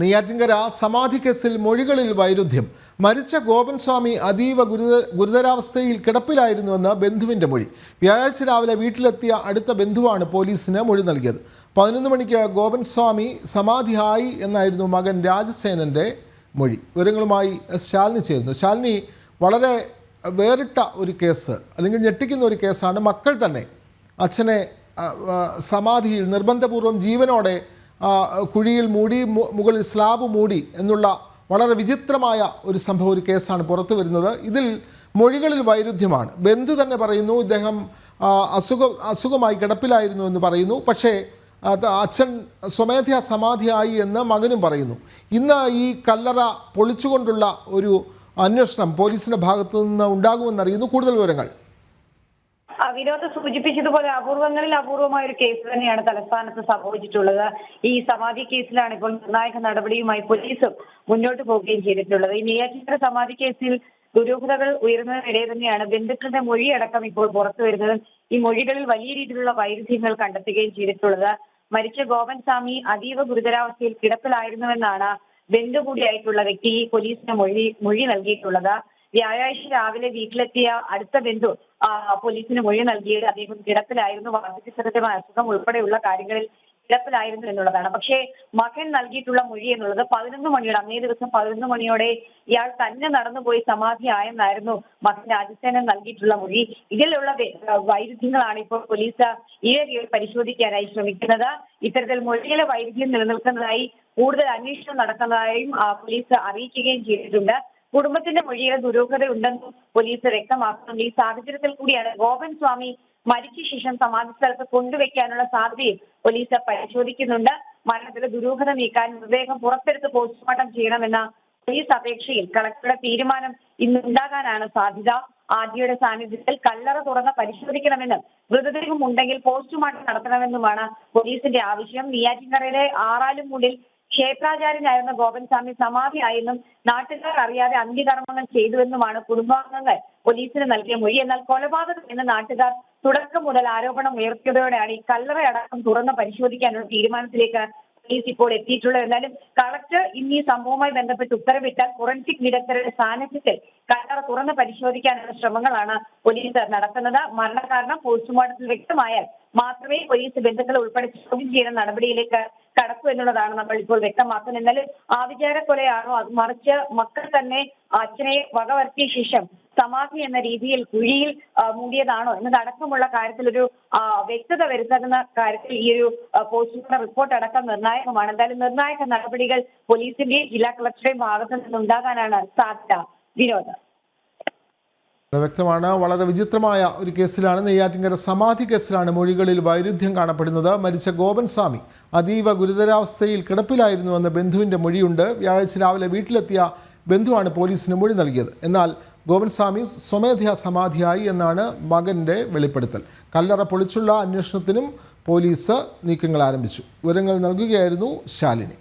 നെയ്യാറ്റിൻകര സമാധി കേസിൽ മൊഴികളിൽ വൈരുദ്ധ്യം. മരിച്ച ഗോപൻ സ്വാമി അതീവ ഗുരുത ഗുരുതരാവസ്ഥയിൽ കിടപ്പിലായിരുന്നുവെന്ന് ബന്ധുവിന്റെ മൊഴി. വ്യാഴാഴ്ച രാവിലെ വീട്ടിലെത്തിയ അടുത്ത ബന്ധുവാണ് പോലീസിന് മൊഴി നൽകിയത്. പതിനൊന്ന് മണിക്ക് ഗോപൻ സ്വാമി സമാധി സമാധിയായി എന്നായിരുന്നു മകൻ രാജസേനന്റെ മൊഴി. വിവരങ്ങളുമായി ശാലിനി ചേരുന്നു. ശാലിനി വളരെ വേറിട്ട ഒരു കേസ് അല്ലെങ്കിൽ ഞെട്ടിക്കുന്ന ഒരു കേസാണ് മക്കൾ തന്നെ അച്ഛനെ സമാധിയിൽ നിർബന്ധപൂർവം ജീവനോടെ കുഴിയിൽ മൂടി മുകളിൽ സ്ലാബ് മൂടി എന്നുള്ള വളരെ വിചിത്രമായ ഒരു സംഭവം ഒരു കേസാണ് പുറത്തു വരുന്നത്. ഇതിൽ മൊഴികളിൽ വൈരുദ്ധ്യമാണ്. ബന്ധു തന്നെ പറയുന്നു ഇദ്ദേഹം അസുഖ അസുഖമായി കിടപ്പിലായിരുന്നു എന്ന് പറയുന്നു. പക്ഷേ അച്ഛൻ സ്വമേധയാ സമാധിയായി എന്ന് മകനും പറയുന്നു. ഇന്ന് ഈ കല്ലറ പൊളിച്ചുകൊണ്ടുള്ള ഒരു അന്വേഷണം പോലീസിന്റെ ഭാഗത്തു നിന്ന് ഉണ്ടാകുമെന്നറിയുന്നു. കൂടുതൽ വിവരങ്ങൾ. വിനോദ് സൂചിപ്പിച്ചതുപോലെ അപൂർവങ്ങളിൽ അപൂർവമായ ഒരു കേസ് തന്നെയാണ് തലസ്ഥാനത്ത് സംഭവിച്ചിട്ടുള്ളത്. ഈ സമാധി കേസിലാണ് ഇപ്പോൾ നിർണായക നടപടിയുമായി പോലീസും മുന്നോട്ട് പോവുകയും ചെയ്തിട്ടുള്ളത്. ഈ നെയ്യാറ്റിൻകര സമാധി കേസിൽ ദുരൂഹതകൾ ഉയരുന്നതിനിടെ തന്നെയാണ് ബന്ധുക്കളുടെ മൊഴിയടക്കം ഇപ്പോൾ പുറത്തു വരുന്നത് ഈ മൊഴികളിൽ വലിയ രീതിയിലുള്ള വൈരുദ്ധ്യങ്ങൾ കണ്ടെത്തുകയും ചെയ്തിട്ടുള്ളത്. മരിച്ച ഗോപൻ സ്വാമി അതീവ ഗുരുതരാവസ്ഥയിൽ കിടപ്പിലായിരുന്നുവെന്നാണ് ബന്ധു കൂടിയായിട്ടുള്ള വ്യക്തി പോലീസിന് മൊഴി മൊഴി നൽകിയിട്ടുള്ളത്. വ്യാഴാഴ്ച രാവിലെ വീട്ടിലെത്തിയ അടുത്ത ബന്ധു പോലീസിന് മൊഴി നൽകിയത് അദ്ദേഹം കിടപ്പിലായിരുന്നു. വാർദ്ധക്യസഹജമായ അസുഖം ഉൾപ്പെടെയുള്ള കാര്യങ്ങളിൽ കിടപ്പിലായിരുന്നു എന്നുള്ളതാണ്. പക്ഷേ മകൻ നൽകിയിട്ടുള്ള മൊഴി എന്നുള്ളത് പതിനൊന്ന് മണിയോടെ അന്നേ ദിവസം പതിനൊന്ന് മണിയോടെ ഇയാൾ തന്നെ നടന്നുപോയി സമാധിയായെന്നായിരുന്നു മകൻ രാജസേനൻ നൽകിയിട്ടുള്ള മൊഴി. ഇതിലുള്ള വൈരുദ്ധ്യങ്ങളാണ് ഇപ്പോൾ പോലീസ് ഈ ഏരിയയിൽ പരിശോധിക്കാനായി ശ്രമിക്കുന്നത്. ഇത്തരത്തിൽ മൊഴിയിലെ വൈരുദ്ധ്യം നിലനിൽക്കുന്നതായി കൂടുതൽ അന്വേഷണം നടക്കുന്നതായും പോലീസ് അറിയിക്കുകയും ചെയ്തിട്ടുണ്ട്. കുടുംബത്തിന്റെ മൊഴിയിൽ ദുരൂഹത ഉണ്ടെന്നും പോലീസ് വ്യക്തമാക്കുന്നുണ്ട് ഈ സാഹചര്യത്തിൽ കൂടിയാണ് ഗോപൻ സ്വാമി മരിച്ച ശേഷം സമാധി സ്ഥലത്ത് കൊണ്ടുവയ്ക്കാനുള്ള സാധ്യതയും പോലീസ് പരിശോധിക്കുന്നുണ്ട്. മരണത്തിലെ ദുരൂഹത നീക്കാൻ മൃതദേഹം പുറത്തെടുത്ത് പോസ്റ്റ്മോർട്ടം ചെയ്യണമെന്ന പോലീസ് അപേക്ഷയിൽ കളക്ടറുടെ തീരുമാനം ഇന്നുണ്ടാകാനാണ് സാധ്യത. ആദ്യയുടെ സാന്നിധ്യത്തിൽ കല്ലറ തുറന്ന് പരിശോധിക്കണമെന്നും മൃതദേഹം ഉണ്ടെങ്കിൽ പോസ്റ്റ്മോർട്ടം നടത്തണമെന്നുമാണ് പോലീസിന്റെ ആവശ്യം. നെയ്യാറ്റിൻകരയിലെ ആറാലുമൂടിൽ ക്ഷേത്രാചാര്യനായിരുന്ന ഗോപൻസ്വാമി സമാധിയായെന്നും നാട്ടുകാർ അറിയാതെ അന്ത്യകർമ്മങ്ങൾ ചെയ്തുവെന്നുമാണ് കുടുംബാംഗങ്ങൾ പോലീസിന് നൽകിയ മൊഴി. എന്നാൽ കൊലപാതകം എന്ന് നാട്ടുകാർ തുടക്കം മുതൽ ആരോപണം ഉയർത്തിയതോടെയാണ് ഈ കല്ലറയടക്കം തുറന്ന് പരിശോധിക്കാനുള്ള തീരുമാനത്തിലേക്ക് പോലീസ് ഇപ്പോൾ എത്തിയിട്ടുള്ളത്. എന്നാലും കളക്ടർ ഇന്ന് ഈ സംഭവവുമായി ബന്ധപ്പെട്ട് ഉത്തരവിട്ടാൽ ഫോറൻസിക് വിദഗ്ധരുടെ സാന്നിധ്യത്തിൽ കല്ലറ തുറന്ന് പരിശോധിക്കാനുള്ള ശ്രമങ്ങളാണ് പോലീസ് നടത്തുന്നത്. മരണകാരണം പോസ്റ്റ്മോർട്ടത്തിൽ വ്യക്തമായാൽ മാത്രമേ പോലീസ് ബന്ധുക്കളെ ഉൾപ്പെടെ ചോദ്യം ചെയ്യുന്ന നടപടിയിലേക്ക് കടക്കൂ എന്നുള്ളതാണ് നമ്മൾ ഇപ്പോൾ വ്യക്തമാക്കുന്നത്. എന്നാലും ആവിചാര കൊലയാണോ അത് മറിച്ച് മക്കൾ തന്നെ അച്ഛനെ വകവരുത്തിയ ശേഷം സമാധി എന്ന രീതിയിൽ കുഴിയിൽ മൂടിയതാണോ എന്നതടക്കമുള്ള ആ, വ്യക്തത വരുത്തുന്ന കാര്യത്തിൽ ഈ ഒരു പോസ്റ്റ്മോർട്ടം റിപ്പോർട്ട് അടക്കം നിർണായകമാണ്. എന്തായാലും നിർണായക നടപടികൾ പോലീസിന്റെയും ജില്ലാ കളക്ടറുടെയും ഭാഗത്ത് നിന്നുണ്ടാകാനാണ് സാധ്യത. വിനോദ്. വ്യക്തമാണ്. വളരെ വിചിത്രമായ ഒരു കേസിലാണ്. നെയ്യാറ്റിൻകര സമാധി കേസിലാണ് മൊഴികളിൽ വൈരുദ്ധ്യം കാണപ്പെടുന്നത്. മരിച്ച ഗോപൻ സ്വാമി അതീവ ഗുരുതരാവസ്ഥയിൽ കിടപ്പിലായിരുന്നുവെന്ന ബന്ധുവിന്റെ മൊഴിയുണ്ട്. വ്യാഴാഴ്ച രാവിലെ വീട്ടിലെത്തിയ ബന്ധുവാണ് പോലീസിന് മൊഴി നൽകിയത്. എന്നാൽ ഗോപൻ സ്വാമി സ്വമേധയാ സമാധിയായി എന്നാണ് മകന്റെ വെളിപ്പെടുത്തൽ. കല്ലറ പൊളിച്ചുള്ള അന്വേഷണത്തിനും പോലീസ് നീക്കങ്ങൾ ആരംഭിച്ചു. വിവരങ്ങൾ നൽകുകയായിരുന്നു ശാലിനി.